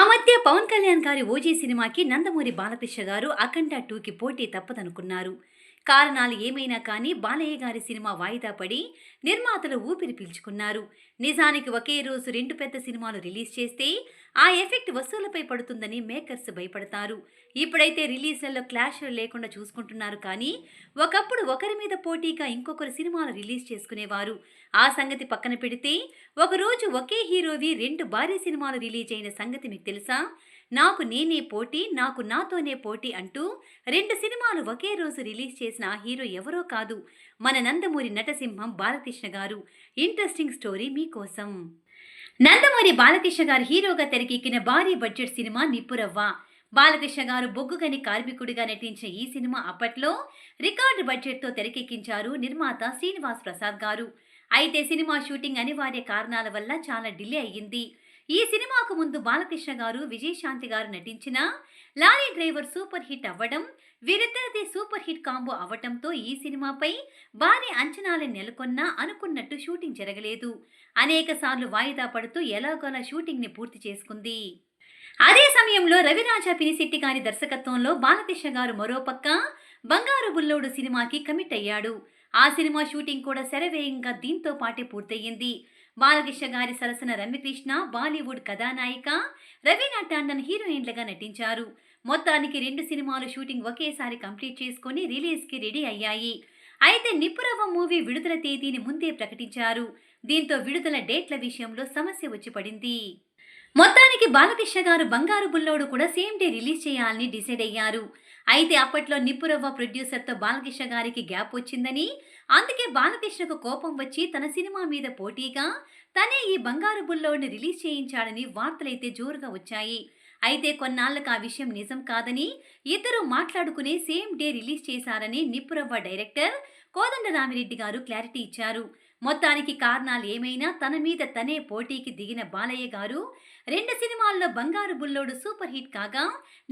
ఆ మధ్య పవన్ కళ్యాణ్ గారి ఓజీ సినిమాకి నందమూరి బాలకృష్ణ గారు అఖండ టూకి పోటీ తప్పదనుకున్నారు. కారణాలు ఏమైనా కానీ బాలయ్య గారి సినిమా వాయిదా పడి నిర్మాతలు ఊపిరి పీల్చుకున్నారు. నిజానికి ఒకే రోజు రెండు పెద్ద సినిమాలు రిలీజ్ చేస్తే ఆ ఎఫెక్ట్ వసూలపై పడుతుందని మేకర్స్ భయపడతారు. ఇప్పుడైతే రిలీజ్లలో క్లాష్లు లేకుండా చూసుకుంటున్నారు కానీ ఒకప్పుడు ఒకరి మీద పోటీగా ఇంకొకరు సినిమాలు రిలీజ్ చేసుకునేవారు. ఆ సంగతి పక్కన పెడితే ఒకరోజు ఒకే హీరోవి రెండు భారీ సినిమాలు రిలీజ్ అయిన సంగతి మీకు తెలుసా? నాకు నేనే పోటీ నాకు నాతోనే పోటీ అంటూ రెండు సినిమాలు ఒకే రోజు రిలీజ్ చేసిన ఆ హీరో ఎవరో కాదు మన నందమూరి నటసింహం బాలకృష్ణ గారు. ఇంట్రెస్టింగ్ స్టోరీ మీకోసం. నందమూరి బాలకృష్ణ గారు హీరోగా తెరకెక్కిన భారీ బడ్జెట్ సినిమా నిప్పురవ్వ. బాలకృష్ణ గారు బొగ్గుగని కార్మికుడిగా నటించిన ఈ సినిమా అప్పట్లో రికార్డు బడ్జెట్తో తెరకెక్కించారు నిర్మాత శ్రీనివాస్ ప్రసాద్ గారు. అయితే సినిమా షూటింగ్ అనివార్య కారణాల వల్ల చాలా డిలే అయ్యింది. ఈ సినిమాకు ముందు బాలకృష్ణ గారు విజయశాంతి గారు నటించిన లారీ డ్రైవర్ సూపర్ హిట్ అవ్వడం వీరిద్దరిది సూపర్ హిట్ కాంబో అవ్వటంతో ఈ సినిమాపై భారీ అంచనాలు నెలకొన్నా అనుకున్నట్టు షూటింగ్ జరగలేదు. అనేక సార్లు వాయిదా పడుతూ ఎలాగోలా షూటింగ్ని పూర్తి చేసుకుంది. అదే సమయంలో రవిరాజా పినిశెట్టి గారి దర్శకత్వంలో బాలకృష్ణ గారు మరోపక్క బంగారు బుల్లోడు సినిమాకి కమిట్ అయ్యాడు. ఆ సినిమా షూటింగ్ కూడా శరవేగంగా దీంతో పాటే పూర్తయింది బాలకృష్ణ గారి సరసన రమ్యకృష్ణ బాలీవుడ్ కథానాయిక రవీనా టాండన్ హీరోయిన్లుగా నటించారు. మొత్తానికి రెండు సినిమాలు షూటింగ్ ఒకేసారి కంప్లీట్ చేసుకుని రిలీజ్కి రెడీ అయ్యాయి. అయితే నిపురవ మూవీ విడుదల తేదీని ముందే ప్రకటించారు. దీంతో విడుదల డేట్ల విషయంలో సమస్య వచ్చి పడింది. మొత్తానికి బాలకృష్ణ గారు బంగారు బుల్లోడు కూడా సేమ్ డే రిలీజ్ చేయాలని డిసైడ్ అయ్యారు. అయితే అప్పట్లో నిప్పురవ్వ ప్రొడ్యూసర్తో బాలకృష్ణ గారికి గ్యాప్ వచ్చిందని అందుకే బాలకృష్ణకు కోపం వచ్చి తన సినిమా మీద పోటీగా తనే ఈ బంగారు బుల్లోడ్ని రిలీజ్ చేయించాడని వార్తలైతే జోరుగా వచ్చాయి. అయితే కొన్నాళ్ళకు ఆ విషయం నిజం కాదని ఇద్దరు మాట్లాడుకునే సేమ్ డే రిలీజ్ చేశారని నిప్పురవ్వ డైరెక్టర్ కోదండరామిరెడ్డి గారు క్లారిటీ ఇచ్చారు. మొత్తానికి కారణాలు ఏమైనా తన మీద తనే పోటీకి దిగిన బాలయ్య గారు రెండు సినిమాల్లో బంగారు బుల్లోడు సూపర్ హిట్ కాగా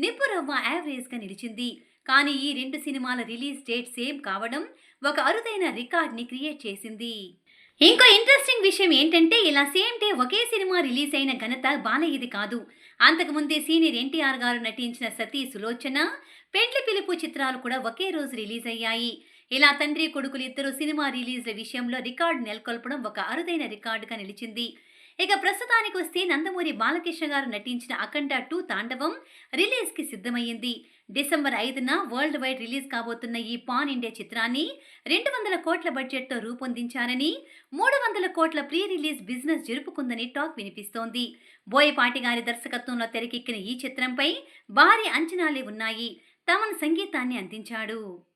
నిప్పురవ్వ యావరేజ్గా నిలిచింది. కానీ ఈ రెండు సినిమాల రిలీజ్ డేట్ సేమ్ కావడం ఒక అరుదైన రికార్డ్ని క్రియేట్ చేసింది. ఇంకో ఇంట్రెస్టింగ్ విషయం ఏంటంటే ఇలా సేమ్ డే ఒకే సినిమా రిలీజ్ అయిన ఘనత బాలయ్యది కాదు. అంతకుముందే సీనియర్ ఎన్టీఆర్ గారు నటించిన సతీ సులోచన పెండ్లి పిలుపు చిత్రాలు కూడా ఒకే రోజు రిలీజ్ అయ్యాయి. ఇలా తండ్రి కొడుకులు ఇద్దరు సినిమా రిలీజ్ల విషయంలో రికార్డు నెలకొల్పడం ఒక అరుదైన రికార్డుగా నిలిచింది. ఇక ప్రస్తుతానికి వస్తే నందమూరి బాలకృష్ణ గారు నటించిన అఖండ టూ తాండవం రిలీజ్కి సిద్ధమయ్యింది. డిసెంబర్ ఐదున వరల్డ్ వైడ్ రిలీజ్ కాబోతున్న ఈ పాన్ ఇండియా చిత్రాన్ని రెండు వందల కోట్ల బడ్జెట్తో రూపొందించారని మూడు వందల కోట్ల ప్రీ రిలీజ్ బిజినెస్ జరుపుకుందని టాక్ వినిపిస్తోంది. బోయపాటి గారి దర్శకత్వంలో తెరకెక్కిన ఈ చిత్రంపై భారీ అంచనాలే ఉన్నాయి. తమన్ సంగీతాన్ని అందించాడు.